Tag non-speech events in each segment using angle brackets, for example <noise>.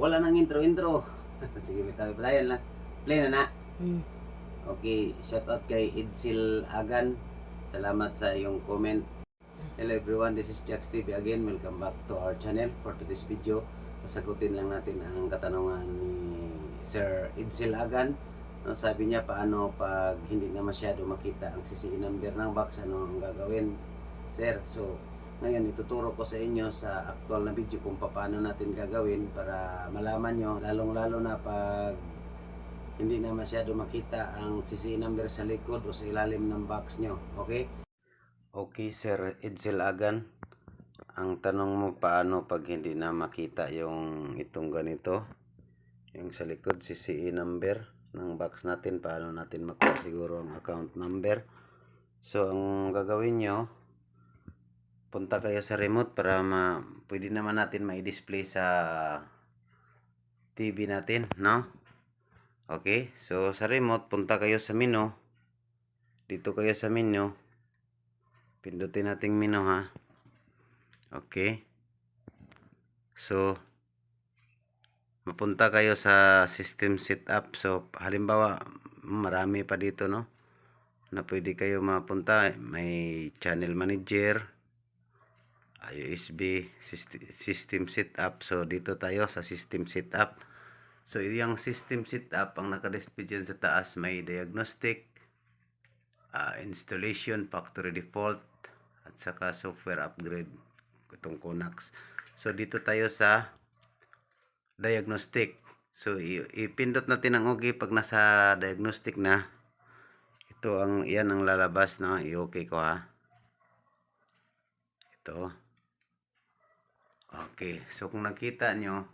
wala nang intro-intro. <laughs> Sige, may tayo playan lang. Play na na. Mm. Okay, shout out kay Idsil Agan. Salamat sa iyong comment. Hello everyone, this is Jax TV again. Welcome back to our channel. For today's video, sasagutin lang natin ang katanungan ni Sir Idsil Agan. No, sabi niya paano pag hindi na masyado makita ang CCE number ng box, ano ang gagawin? Sir, so ngayon ituturo ko sa inyo sa actual na video kung paano natin gagawin para malaman nyo, lalong-lalo na pag hindi na masyado makita ang CC number sa likod o sa ilalim ng box nyo. Okay? Okay, Sir Edsel Agan. Ang tanong mo paano pag hindi na makita yung itong ganito, yung sa likod CCE number ng box natin, paano natin makuha ang account number. So, ang gagawin nyo, punta kayo sa remote para ma pwede naman natin ma-display sa TV natin, no? Okay, so sa remote, punta kayo sa menu. Dito kayo sa menu. Pindutin nating menu ha. Okay. So, mapunta kayo sa system setup. So, halimbawa, marami pa dito, no? Na pwede kayo mapunta. May channel manager, USB, syst- system setup. So, dito tayo sa system setup. So, yung system setup, ang nakadisplay dyan sa taas, may diagnostic, ah, installation, factory default, at saka software upgrade, itong Konax. So, dito tayo sa diagnostic. So, ipindot natin ang okay pag nasa diagnostic na. Ito ang, yan ang lalabas na i-okay ko ha. Ito. Okay. So, kung nakita nyo,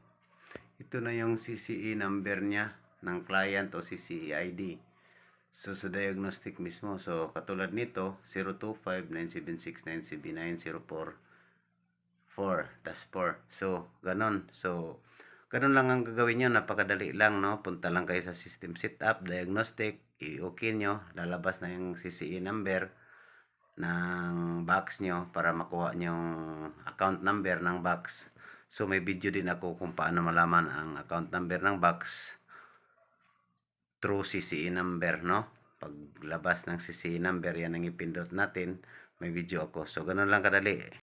ito na yung CCE number niya ng client o CCE ID. So, sa diagnostic mismo. So, katulad nito, 025-976-979-04 4, das 4. So, ganon. So, ganon lang ang gagawin nyo. Napakadali lang, no? Punta lang kayo sa system setup, diagnostic, i-okay nyo, lalabas na yung CCE number ng box nyo para makuha yung account number ng box. So may video din ako kung paano malaman ang account number ng box through CCE number, no? Paglabas ng CCE number, yan ang ipindot natin. May video ako. So ganun lang kadali.